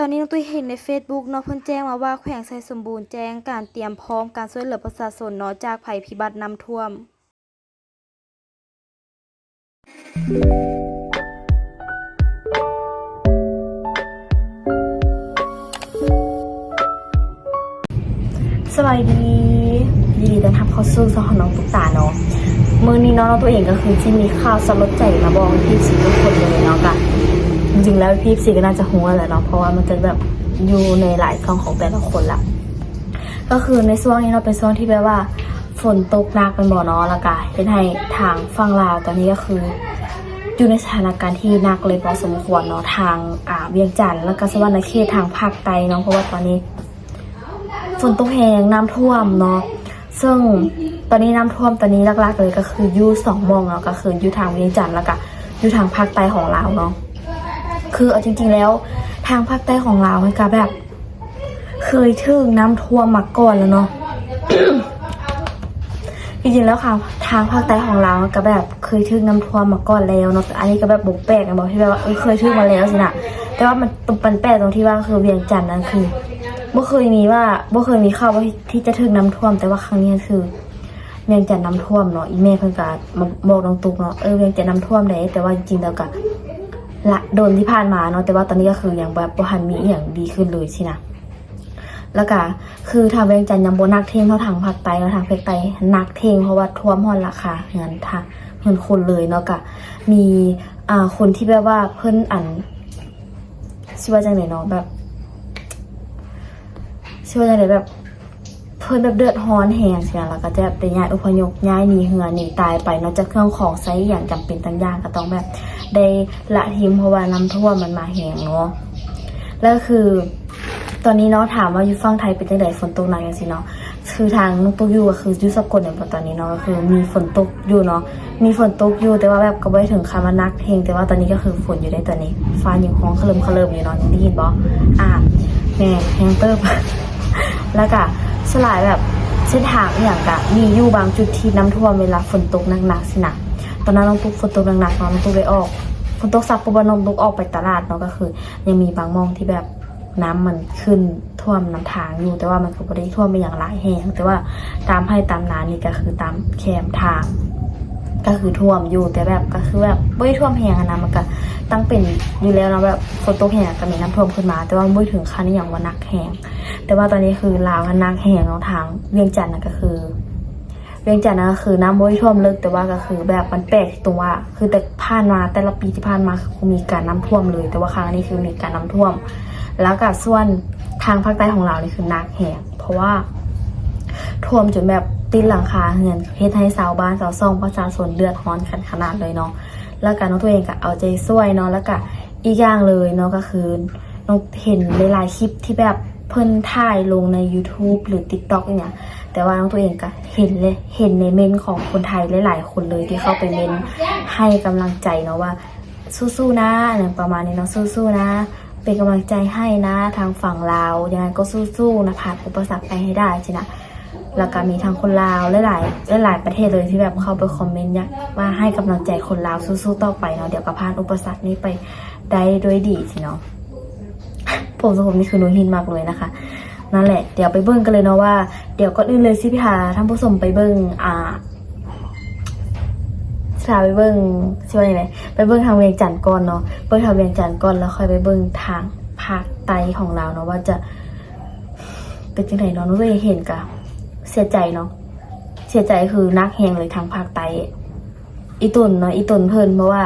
ตอนนี้น้องตุ้ยเห็นใน Facebook เนาะเพิ่นแจ้งมาว่าแขวงไซสมบูรณ์แจ้งการเตรียมพร้อมการช่วยเหลือประชาชนเนาะจากภัยพิบัติน้ำท่วม สวัสดียินดีต้อนรับเข้าสู่ช่องของน้องตุ๊กตาเนาะมือนี้เนาะน้องตัวเองก็คือที่มีข่าวสลดใจมาบอกพี่สีทุกคนเลยเนาะกะจ ริงๆแล้วพี่สีก็น่าจะหัวแหละเนาะเพราะว่ามันจะแบบอยู่ในหลายช่องของแต่ละคนละก็คือในช่วงนี้เราเป็นช่วงที่แบบว่า ฝนตกหนักเป็นบ่อเนาะแล้วก็เป็นให้ทางฝั่งลาวตอนนี้ก็คืออยู่ในสถานการณ์ที่หนักเลยพอสมควรเนาะทางอ่าเวียงจันทร์แล้วก็สวรรณเขตทางภาคใต้เนาะเพราะว่าตอนนี้ ฝนตกแหงน้ำท่วมเนาะซึ่งตอนนี้น้ำท่วมตอนนี้ลักๆเลยก็คืออยู่สองมองเนาะก็คืออยู่ทางเวียงจันทร์แล้วก็อยู่ทางภาคใต้ของลาวเนาะ คือเอาจริง ๆ แล้ว ทางภาคใต้ของลาวมันก็แบบ เคยถึงน้ำท่วมมาก่อนแล้วเนาะจริงๆแล้วค่ะ ทางภาคใต้ของเราก็แบบเคยถึงน้ำท่วมมาก่อนแล้วเนาะแต่อันนี้ก็แบบบกแปลกนะบอกที่แบบว่าเออเคยถึงมาแล้วสินะแต่ว่ามันตรงปันแปลกตรงที่ว่าคือเวียงจันทร์นั่นคือบ่เคยมีว่าบ่เคยมีข่าวว่าที่จะถึงน้ำท่วม แต่ว่าครั้งนี้คือเวียงจันทร์น้ำท่วมเนาะอีเมลเพิ่นก็มาบอกน้องตุ๊กเนาะเออเวียงจันทร์น้ำท่วมได้แต่ว่าจริงๆแล้วก็ ละโดนที่ผ่านมาเนาะแต่ว่าตอนนี้ก็คืออย่างแบบบ่ทันมีอย่างดีขึ้นเลยสินะแล้วก็คือทางเวียงจันทร์ยังโบนักเทงเท่าทางภาคใต้แล้วทางภาคใต้นักเทงเพราะว่าท่วมฮอนราคาเงินทางเงินคนเลยเนาะก็มีอ่าคนที่แบบว่าเพิ่นอันชื่อว่าจังไหนเนาะแบบชื่อว่าจังไหนแบบ เพิ่นแบบเดือดร้อนแหงเสียแล้วก็จะไปย้ายอพยพย้ายหนีเหือหนีตายไปเนาะจากเครื่องของใช้อย่างจำเป็นต่างอย่างก็ต้องแบบ ได้ละทิมเพราะว่าน้ำท่วมมันมาแหงเนาะแล้วคือ ตอนนี้เนาะถามว่าอยู่ฝั่งไทยเป็นจังไดฝนตกหนักจังซี่เนาะคือทางนุกตุกอยู่ก็คือยู่สกลเนี่ยตอนนี้เนาะก็คือมีฝนตกอยู่เนาะมีฝนตกอยู่แต่ว่าแบบก็ไม่ถึงขั้นว่านักเทงแต่ว่าตอนนี้ก็คือฝนอยู่ได้ตอนนี้ฟ้ายังห้องเคลิมเคลิมอยู่เนาะยังได้ยินบ่อ่าแหม่แฮงเติบแล้วก็สลายแบบเส้นทางอย่างกะมีอยู่บางจุดที่น้ำท่วมเวลาฝนตกหนักๆสินะ อนนั้นน้องตุ๊กฝนตกหนักๆเนาะน้องตุ๊กไปออกฝนตกซับปุ๊บน้องตุ๊กออกไปตลาดเนาะก็คือ ยังมีบางมองที่แบบน้ำมันขึ้นท่วมน้ำทางอยู่ แต่ว่ามันก็ไม่ได้ท่วมไปอย่างหลายแห่งแต่ว่าตามให้ตามนานี่ก็คือตามแคมทาง ก็คือท่วมอยู่แต่แบบก็คือแบบไม่ท่วมแหงนะมันก็ตั้งเป็นอยู่แล้วเนาะแบบฝนตกแหงก็มีน้ำท่วมขึ้นมา แต่ว่าไม่ถึงขั้นอย่างว่านักแหงแต่ว่าตอนนี้คือลาวนักแหงเนาะทางเวียงจันทร์นะก็คือ วียงจันทร์นะก็คือน้ำไม่ท่วมลึกแต่ว่าก็คือแบบมันแปลกตรงว่า คือแต่ผ่านมาแต่ละปีที่ผ่านมาคือมีการน้ำท่วมเลย แต่ว่าครั้งนี้คือมีการน้ำท่วม แล้วก็ส่วนทางภาคใต้ของเรานี่คือนักแหงเพราะว่าท่วมจนแบบติดหลังคาเฮือนเฮ็ดให้ชาวบ้านชาวซ่องประชาชนเดือดร้อนกันขนาดเลยเนาะแล้วก็น้องตัวเองก็เอาใจช่วยเนาะแล้วก็อีกอย่างเลยเนาะก็คือน้องเห็นหลายๆคลิปที่แบบเพิ่นถ่ายลงใน YouTube หรือ TikTok อย่างเงี้ย แต่ว่าน้องตัวเองก็เห็นเลยเห็นในเมนของคนไทยหลายๆคนเลยที่เข้าไปเมนให้กำลังใจเนาะว่าสู้ๆนะอะไรประมาณนี้เนาะสู้ๆนะ เป็นกำลังใจให้นะทางฝั่งลาวยังไงก็สู้ๆนะผ่านอุปสรรคไปให้ได้จินะแล้วก็มีทั้งคนลาวหลายๆหลายประเทศเลยที่แบบเข้าไปคอมเมนต์อยากว่าให้กำลังใจคนลาวสู้ๆต่อไปเนาะเดี๋ยวก็ผ่านอุปสรรคนี้ไปได้ด้วยดีสิเนาะผมสมผมนี่คือหนูหินมากเลยนะคะ นั่นแหละ เดี๋ยวไปเบิ้งกันเลยเนาะว่า เดี๋ยวก็อื่นเลยสิพี่หาท่านผู้ชมไปเบิ้งอ่าสาไปเบิ้งชื่อว่าอะไรไปเบิ้งทางเวียงจันทร์ก่อนเนาะเบิ้งทางเวียงจันทร์ก่อนแล้วค่อยไปเบิ้งทางภาคใต้ของเราเนาะว่าจะเป็นจังไดเนาะหนูเลยเห็นกะเสียใจเนาะเสียใจคือนักแหงเลยทางภาคใต้อีตุนเนาะอีตุนเพิ่นเพราะว่า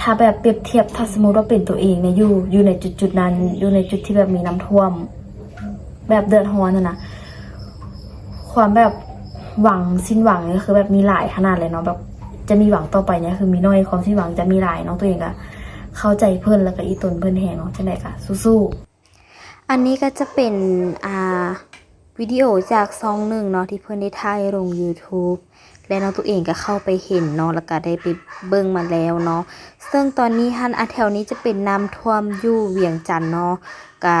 ถ้าแบบเปรียบเทียบถ้าสมมติว่าเป็นตัวเองเนี่ยอยู่อยู่ในจุดจุดนั้น อยู่ในจุดที่แบบมีน้ำท่วม แบบเดือดร้อนน่ะนะความแบบหวังสิ้นหวังเนี่ยคือแบบมีหลายขนาดเลยเนาะแบบ จะมีหวังต่อไปเนี่ยคือมีน้อยความสิ้นหวังจะมีหลายเนาะตัวเองอะเข้าใจเพิ่อนแล้วก็อีตุนเพิ่อนแหงเนาะจังได๋ก็สู้ๆอันนี้ก็จะเป็นอ่าวิดีโอจากซองหนึ่งเนาะที่เพื่อนได้ถ่ายลง YouTube และน้องตัวเองก็เข้าไปเห็นเนาะแล้วก็ได้ไปเบิ่งมาแล้วเนาะซึ่งตอนนี้ฮันอาแถวนี้จะเป็นน้ำท่วมอยู่เวียงจันเนาะก็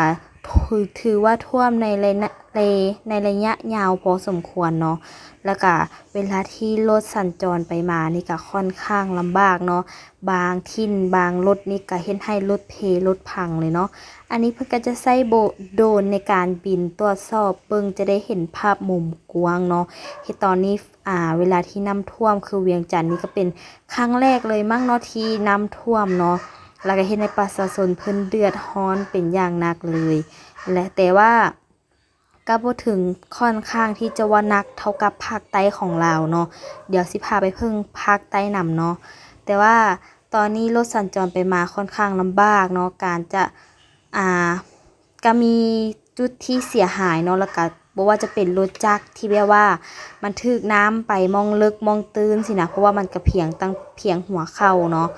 ถือว่าท่วมในระยะในในระยะยาวพอสมควรเนาะ แล้วก็เวลาที่รถสัญจรไปมานี่ก็ค่อนข้างลำบากเนาะ บางทิ่นบางรถนี่ก็เห็นให้รถเพรถพังเลยเนาะ อันนี้เพิ่นก็จะใช้โบโดนในการบินตรวจสอบเบิ่งจะได้เห็นภาพมุมกว้างเนาะเฮ็ดตอนนี้อ่าเวลาที่น้ำท่วมคือเวียงจันทน์นี่ก็เป็นครั้งแรกเลยมั้งเนาะที่น้ำท่วมเนาะ แล้วก็เห็นในประชาชนเพิ่นเดือดร้อนเป็นอย่างหนักเลย และแต่ว่าก็บ่ถึงค่อนข้างที่จะว่านักเท่ากับภาคใต้ของลาเนาะเดี๋ยวสิพาไปเพิ่งภาคใต้นำเนาะแต่ว่าตอนนี้รถสัญจรไปมาค่อนข้างลำบากเนาะการจะอ่าก็มีจุดที่เสียหายเนาะแล้วก็ บ่ว่าจะเป็นรถจักรที่แบบว่า มันถึกน้ำไปมองลึกมองตื้นสินะเพราะว่ามันก็เพียงตั้งเพียงหัวเข่าเนาะ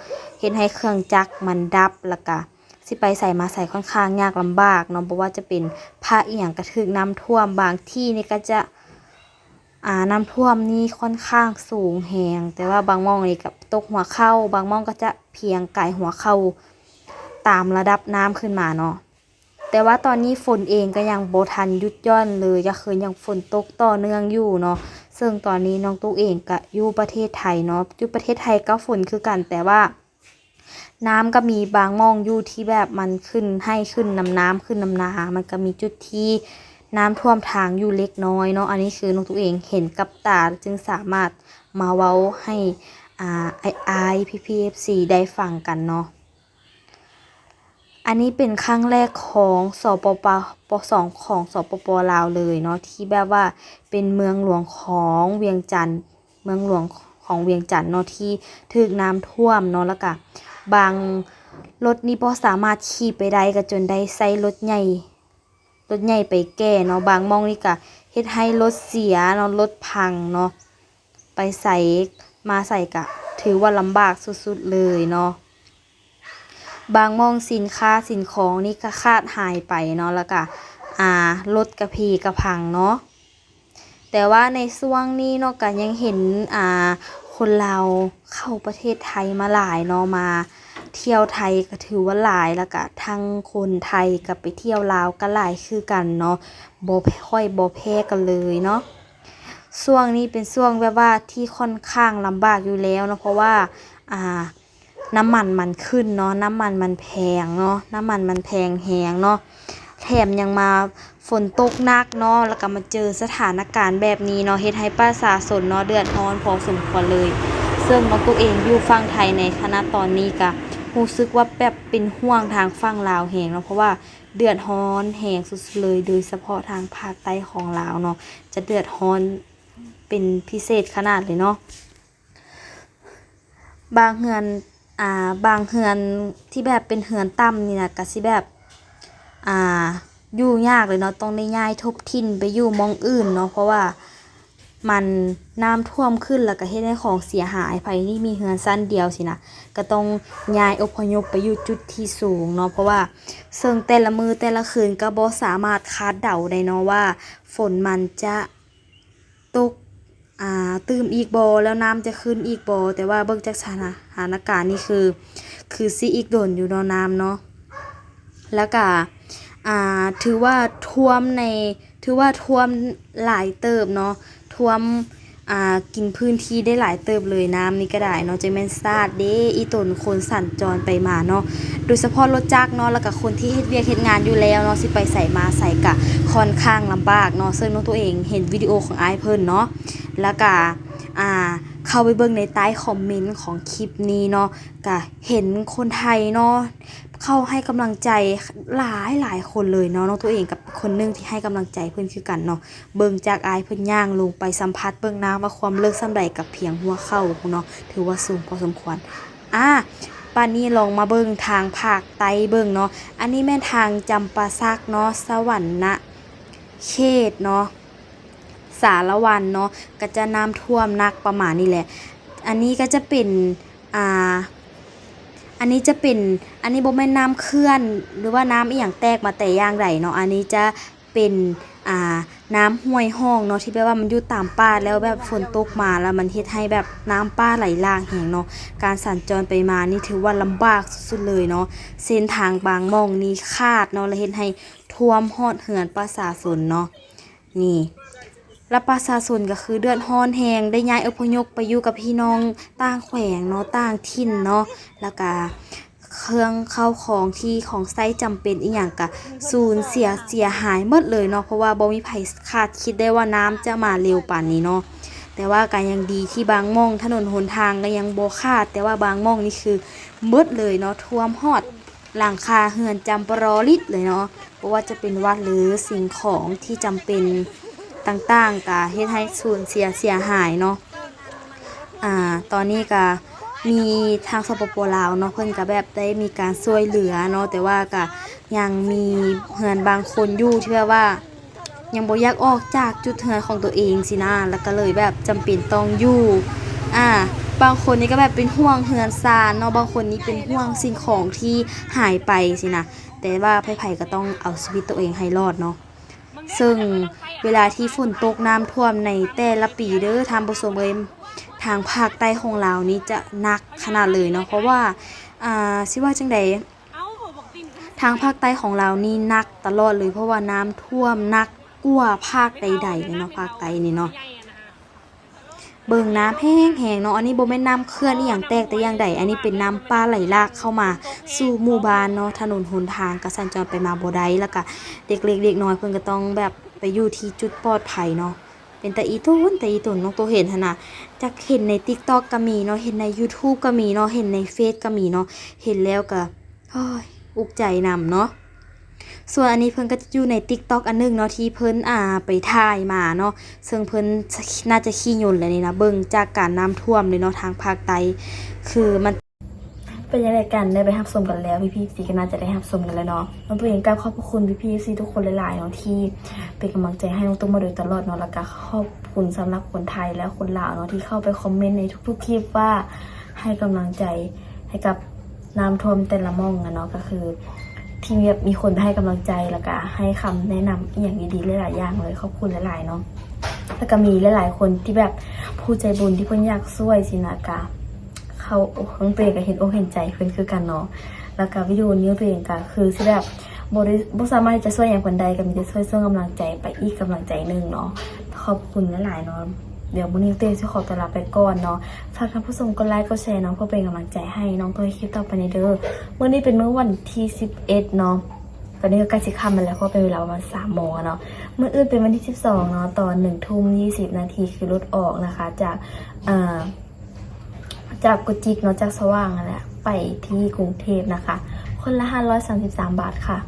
เห็นให้เครื่องจักรมันดับแล้วก็สิไปใส่มาใส่ค่อนข้างยากลำบากเนาะเพราะว่าจะเป็นภาคอียงกระถึกน้ำท่วมบางที่นี่ก็จะอ่าน้ำท่วมนี่ค่อนข้างสูงแหงแต่ว่าบางมองนี่กับตกหัวเข้าบางมองก็จะเพียงไก่หัวเข้าตามระดับน้ำขึ้นมาเนาะ แต่ว่าตอนนี้ฝนเองก็ยังโบทันยุดย่อนเลยก็คือยังฝนตกต่อเนื่องอยู่เนาะซึ่งตอนนี้น้องตุ๊กเองก็อยู่ประเทศไทยเนาะอยู่ประเทศไทยก็ฝนคือกันแต่ว่าน้ำก็มีบางมองอยู่ที่แบบมันขึ้นให้ขึ้นน้ำน้ำขึ้นน้ำนา มันก็มีจุดที่น้ำท่วมทางอยู่เล็กน้อยเนาะ อันนี้คือน้องตัวเองเห็นกับตาจึงสามารถมาเว้าให้อ่าไอไอพีพีเอฟซีได้ฟังกันเนาะ อันนี้เป็นครั้งแรกของสปปปสองของสปปลาวเลยเนาะที่แบบว่าเป็นเมืองหลวงของเวียงจันทน์เมืองหลวงของเวียงจันทน์เนาะที่ถูกน้ำท่วมเนาะแล้วก็บางรถนี่บ่สามารถขี่ไปได้ก็จนได้ใส่รถใหญ่รถใหญ่ไปแก้เนาะบางมองนี่ก็เฮ็ดให้รถเสียเนาะรถพังเนาะไปใส่มาใส่กะ ถือว่าลำบากสุดๆเลยเนาะ บางมองสินค้าสินของนี่ก็ขาดหายไปเนาะแล้วก็อ่ารถกระพีกระพังเนาะแต่ว่าในช่วงนี้เนาะก็ยังเห็นอ่าคนเราวเข้าประเทศไทยมาหลายเนาะมาเที่ยวไทยก็ถือว่าหลายแล้วก็ทั้งคนไทยกับไปเที่ยวลาวก็หลายคือกันเนาะบ่ค่อยบ่แพ้กันเลยเนาะช่วงนี้เป็นช่วงแบบว่าที่ค่อนข้างลำบากอยู่แล้วเนาะเพราะว่าอ่า น้ำมันมันขึ้นเนาะน้ำมันมันแพงเนาะน้ำมันมันแพงแหงเนาะแถมยังมาฝนตกหนักเนาะแล้วก็มาเจอสถานการณ์แบบนี้เนาะเฮ็ดให้ประชาชนเนาะเดือดร้อนพอสมควรเลย ซึ่งน้องตัวเองอยู่ฝั่งไทยในคณะตอนนี้ก็รู้สึกว่าแบบเป็นห่วงทางฝั่งลาวแหงเนาะเพราะว่าเดือดร้อนแหงสุดเลยโดยเฉพาะทางภาคใต้ของลาวเนาะจะเดือดร้อนเป็นพิเศษขนาดเลยเนาะบางเฮือน อ่าบางเฮือนที่แบบเป็นเฮือนต่ำนี่นะก็สิแบบอ่าอยู่ยากเลยเนาะต้องได้ย้ายทบถิ่นไปอยู่มองอื่นเนาะเพราะว่ามันน้ำท่วมขึ้นแล้วก็เฮ็ดให้ของเสียหายไผที่มีเฮือนสั้นเดียวสินะก็ต้องย้ายอพยพไปอยู่จุดที่สูงเนาะเพราะว่าเซึ่งแต่ละมือแต่ละคืนก็บ่สามารถคาดเดาได้เนาะว่า ฝนมันจะตก อ่าตื่มอีกบอแล้วน้ำจะขึ้นอีกบอแต่ว่าเบิ่งจากสถานการณ์นี่คือ คือซีอีกโดนอยู่นาะน้ำเนาะแล้วก็อ่าถือว่าท่วมในถือว่าท่วมหลายเติบเนาะท่วมอ่ากินพื้นที่ได้หลายเติบเลยน้ำนี่ก็ได้เนาะจะแม่นซาดเด้อีตนคนสัญจรไปมาเนาะโดยเฉพาะรถจักรเนาะแล้วก็คนที่เฮ็ดเวียกเฮ็ดงานอยู่แล้วเนาะสิไปใส่มาใส่กะค่อนข้างลำบากเนาะซึ่งน้องตัวเองเห็นวิดีโอของไอ้เพิ่นเนาะ แล้วก็อ่าเข้าไปเบิ่งในใต้คอมเมนต์ของคลิปนี้เนาะก็เห็นคนไทยเนาะเข้าให้กำลังใจหลายหลายคนเลยเนาะน้องตัวเองกับคนหนึงที่ให้กำลังใจเพื่อนคือกันเนาะเบิ่งจากอายเพิ่อนย่างลงไปสัมผัสเบิ่งน้ำว่าความเลิกส่ำใดกับเพียงหัวเข่าเนาะถือว่าสูงพอสมควรอ่าปานนี้ลองมาเบิ่งทางภาคใต้เบิ่งเนาะอันนี้แม่นทางจำปาซักเนาะสวรรค์นะเขตเนาะ สารวันเนาะก็จะน้ำท่วมหนักประมาณนี้แหละ อันนี้ก็จะเป็นอ่าอันนี้จะเป็นอันนี้บ่แม่นน้ำเคลื่อน หรือว่าน้ำอีหยังแตกมาแต่ย่างใดเนาะอันนี้จะเป็นอ่าน้ำห้วยห้องเนาะที่แปลว่ามันอยู่ตามป่าแล้วแบบฝนตกมาแล้วมันเฮ็ดให้แบบน้ำป่าไหลหลากแหงเนาะการสัญจรไปมานี่ถือว่าลำบากสุดๆเลยเนาะเส้นทางบางมองนี่ขาดเนาะแล้วเฮ็ดให้ท่วมฮอดเหือนประชาชนเนาะนี่ และประชาชนก็คือเดือดร้อนแหงได้ย้ายอพยพไปอยู่กับพี่น้องต่างแขวงเนาะต่างถิ่นเนาะแล้วก็เครื่องเข้าของที่ของไซจำเป็นอีหยังก็สูญเสียเสียหายหมดเลยเนาะเพราะว่าบ่มีไผคาดคิดได้ว่าน้ำจะมาเร็วป่านนี้เนาะแต่ว่าก็ยังดีที่บางม่องถนนหนทางก็ยังโบ่าด แต่ว่าบางม่องนี่คือหมดเลยเนาะท่วมฮอดหลังคาเฮือนจำปรอลิดเลยเนาะบ่ว่าจะเป็นวัดหรือสิ่งของที่จำเป็น ต่างๆก็เฮ็ดให้สูญเสียเสียหายเนาะอ่าตอนนี้ก็มีทางสปปลาวเนาะเพิ่นก็แบบได้มีการช่วยเหลือเนาะแต่ว่าก็ยังมีเฮือนบางคนอยู่ที่แบบว่า ยังบ่อยากออกจากจุดเฮือนของตัวเองสินะแล้วก็เลยแบบจำเป็นต้องอยู่อ่าบางคนนี่ก็แบบเป็นห่วงเฮือนซานเนาะบางคนนี่เป็นห่วงสิ่งของที่หายไปสินะแต่ว่าไผๆก็ต้องเอาชีวิตตัวเองให้รอดเนาะ ซึ่งเวลาที่ฝนตกน้ำท่วมในแต่ละปีเด้อทางผู้ชมเอ้ยทางภาคใต้ของเรานี้จะหนักขนาดเลยเนาะเพราะว่าอ่าสิว่าจังใดทางภาคใต้ของเรานี่หนักตลอดเลย เพราะว่าน้ำท่วมหนักกว่าภาคใดๆเลยเนาะภาคใต้นี่เนาะ เบิ่งน้ำแห้งๆเนาะอันนี้บ่แม่นน้ำเขื่อนอีหยังแตกแต่อย่างใดอันนี้เป็นน้ำป่าไหลหลากเข้ามาสู่หมู่บ้านเนาะถนนหนทางก็สัญจรไปมาบ่ได้แล้วก็เด็กเล็กเด็กน้อยเพิ่นก็ต้องแบบไปอยู่ที่จุดปลอดภัยเนาะเป็นต่อีตุนต่อีตุนน้องตัวเห็นหนะจากเห็นใน TikTok ก็มีเนาะเห็นใน YouTube ก็มีเนาะเห็นในเฟซก็มีเนาะเห็นแล้วก็เฮ้ยอุกใจนำเนาะ ส่วนอันนี้เพิ่นก็จะอยู่ใน TikTok อันหนึงเนาะที่เพิ่นอ่าไปถ่ายมาเนาะซึ่งเพิ่นน่าจะขี้ยนเลยนี่นะเบิ่งจากการน้ำท่วมเลยเนาะทางภาคใต้คือมันเป็นยังไงกันได้ไปรับชมกันแล้วพี่พี่ซีก็น่าจะได้รับชมกันแล้วเนาะน้องตัวเองก็ขอบคุณพี่พี่ซีทุกคนหลายๆเนาะที่เป็นกำลังใจให้น้องตุ้มมาโดยตลอดเนาะแล้วก็ขอบคุณสำหรับคนไทยและคนลาวเนาะที่เข้าไปคอมเมนต์ในทุกๆคลิปว่าให้กำลังใจให้กับน้ำท่วมแต่ละมองอะเนาะก็คือ ที่แบบมีคนให้กำลังใจแล้วก็ให้คำแนะนำอย่างดีๆหลายๆอย่างเลยขอบคุณหลายๆเนาะแล้วก็มีหลายๆคนที่แบบผู้ใจบุญที่เพิ่นอยากช่วยสินะกะเขาอกของตัวเองก็เห็นอกเห็นใจเพื่อนคือกันเนาะแล้วก็วิดีโอนี้ตัวเองก็คือสิแบบบริบสามารถที่จะช่วยอย่างคนใดก็มีแต่ช่วยส่งกำลังใจไปอีกกำลังใจหนึ่งเนาะขอบคุณหลายๆเนาะ เดี๋ยววันนี้ตัวเองจะขอตัวลาไปก่อนเนาะฝากท่านผู้ชมกดไลค์กดแชร์เนาะเพื่อเป็นกำลังใจให้น้องตัวคลิปต่อไปในเด้อเมื่อนี้เป็นเมื่อวันที่11เนาะตอนนี้ก็ใกล้สิค่ำมาแล้วเพราะเป็นเวลาประมาณสามโมงเนาะเมื่ออื่นเป็นวันที่ 12เนาะตอนหนึ่งทุ่มยี่สิบนาทีคือรถออกนะคะ จากอ่าจากกุจิกเนาะจากสว่างนั่นแหละไปที่กรุงเทพนะคะ คนละห้าร้อยสามสิบสามบาทค่ะ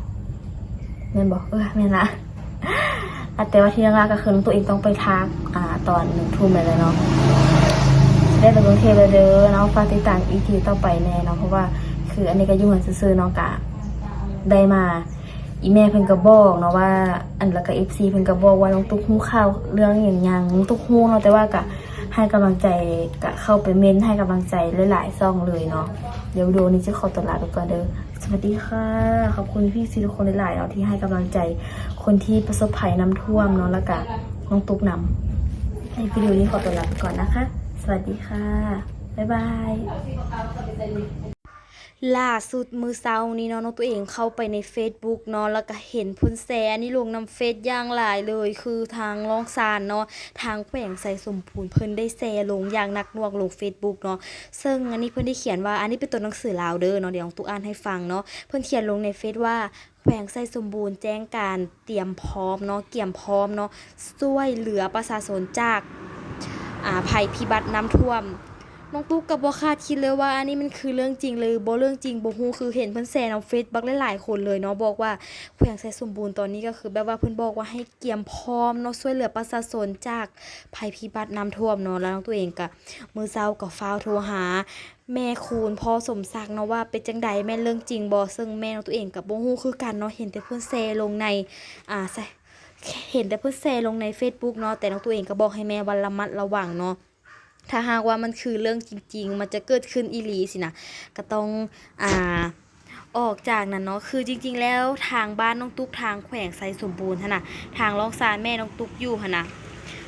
แม่นบอกเออแม่นอะ แต่ว่าที่ยากๆก็คือน้องตัวเองต้องไปทักอ่าตอนหนึ่งทุ่มไปเลยเนาะได้ไปกรุงเทพเลยเด้อเนาะฝากติดตามอีทีต่อไปแน่เนาะเพราะว่าคืออันนี้ก็ยุ่งกันซื่อๆเนาะกะได้มาอีแม่เพิ่นก็บอกเนาะว่า อันแล้วก็เอฟซีเพิ่นก็บอกว่าน้องตุ๊กหู้ข่าวเรื่องอย่างยังน้องตุ๊กหู้เนาะแต่ว่ากะ ให้กำลังใจกะเข้าไปเม้นให้กำลังใจหลายๆซองเลยเนาะเดี๋ยววิดีโอนี้จะขอตัวลาไปก่อนเด้อสวัสดีค่ะขอบคุณพี่ซีทุกคนหลายๆเนาะที่ให้กำลังใจคนที่ประสบภัยน้ำท่วมเนาะแล้วก็น้องตุ๊กนำในวิดีโอนี้ขอตัวลาไปก่อนนะคะ สวัสดีค่ะบ๊ายบาย ล่าสุดมือเซานี้เนาะน้องตัวเองเข้าไปใน Facebook เนาะแล้วก็เห็นพุ่นแซนี่ลงนำเฟซย่างหลายเลย คือทางร้องซานเนาะทางแขวงใส่สมพูนเพิ่นได้แซลงอย่างนักนวงลง Facebook เนาะซึ่งอันนี้เพิ่นได้เขียนว่าอันนี้เป็นตัวหนังสือลาวเด้อเนาะเดี๋ยวน้องตุ๊กอ่านให้ฟังเนาะเพิ่นเขียนลงในเฟซว่าแขวงไส่สมบูรณ์แจ้งการเตรียมพร้อมเนาะเกี่ยมพร้อมเนาะช่วยเหลือประชาชนจากอ่าภัยพิบัติน้ำท่วม น้องตุ๊กกับบ่คาดคิดเลยว่าอันนี้มันคือเรื่องจริงเลยบ่เรื่องจริงบ่ฮู้คือเห็นเพิ่นแชร์ในเฟซบักหลายๆคนเลยเนาะบอกว่าแขวงไสสมบูรณ์ตอนนี้ก็คือแบบว่าเพิ่นบอกว่าให้เตรียมพร้อมเนาะช่วยเหลือประชาชนจากภัยพิบัติน้ำท่วมเนาะแล้วน้องตัวเองก็มื้อเช้าก็ฟ้าวโทรหาแม่คูณพ่อสมศักดิ์เนาะว่าเป็นจังใดแม่เรื่องจริงบ่ซึ่งแม่น้องตัวเองก็บ่ฮู้คือกันเนาะเห็นแต่เพิ่นแชร์ลงในอ่าเห็นแต่เพิ่นแชร์ลงใน Facebook เนาะแต่น้องตัวเองก็บอกให้แม่วันระมัดระวังเนาะ ถ้าหากว่ามันคือเรื่องจริง ๆ มันจะเกิดขึ้นอีหลีสินะก็ต้องอ่าออกจากนั้นเนาะคือจริง ๆ แล้วทางบ้านน้องตุ๊กทางแขวงไซสมบูรณ์หั่นะทางรองซานแม่น้องตุ๊กอยู่หั่นะ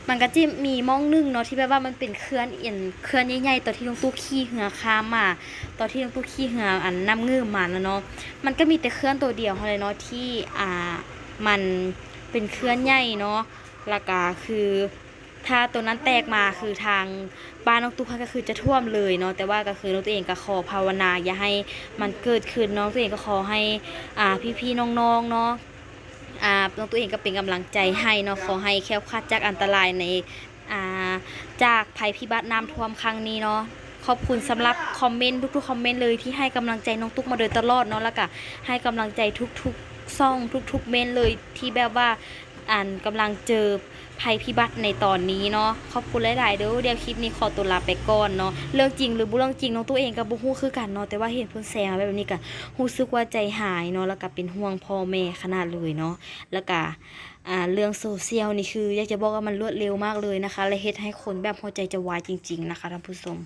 มันก็จิมีหมองนึงเนาะที่แบบว่ามันเป็นเคลื่อนเอียนเคลื่อนใหญ่ๆตอนที่น้องตุ๊กขี่เหือข้ามมาตอนที่น้องตุ๊กขี่เหืออันน้ำเงื่อมาแล้วเนาะมันก็มีแต่เคลื่อนตัวเดียวเท่านั้นเนาะที่อ่ามันเป็นเคลื่อนใหญ่เนาะแล้วก็คือ ถ้าตัวนั้นแตกมาคือทางบ้านน้องตุ๊กก็คือจะท่วมเลยเนาะแต่ว่าก็คือน้องตัวเองก็ขอภาวนาอย่าให้มันเกิดขึ้นน้องตัวเองก็ขอให้อ่าพี่ๆน้องๆเนาะอ่าน้องตัวเองก็เป็นกำลังใจให้เนาะขอให้แคล้วคลาดจากอันตรายในอ่าจากภัยพิบัติน้ำท่วมครั้งนี้เนาะขอบคุณสำหรับคอมเมนต์ทุกๆคอมเมนต์เลยที่ให้กำลังใจน้องตุ๊กมาโดยตลอดเนาะแล้วก็ให้กำลังใจทุกๆซ่องทุกๆเมนเลยที่แบบว่า อ่านกำลังเจอภัยพิบัติในตอนนี้เนาะขอบคุณหลาย ๆ เด้อเดี๋ยวคลิปนี้ขอตัวลาไปก่อนเนาะเรื่องจริงหรือบ่เรื่องจริงน้องตัวเองกับบ่ฮู้คือกันเนาะแต่ว่าเห็นเพิ่อนแซงแบบนี้ก็รู้สึกว่าใจหายเนาะแล้วก็เป็นห่วงพ่อแม่ขนาดเลยเนาะแล้วก็เรื่องโซเชียลนี่คืออยากจะบอกว่ามันรวดเร็วมากเลยนะคะ และเฮ็ดให้คนแบบหัวใจจะวายจริง ๆ นะคะท่านผู้ชม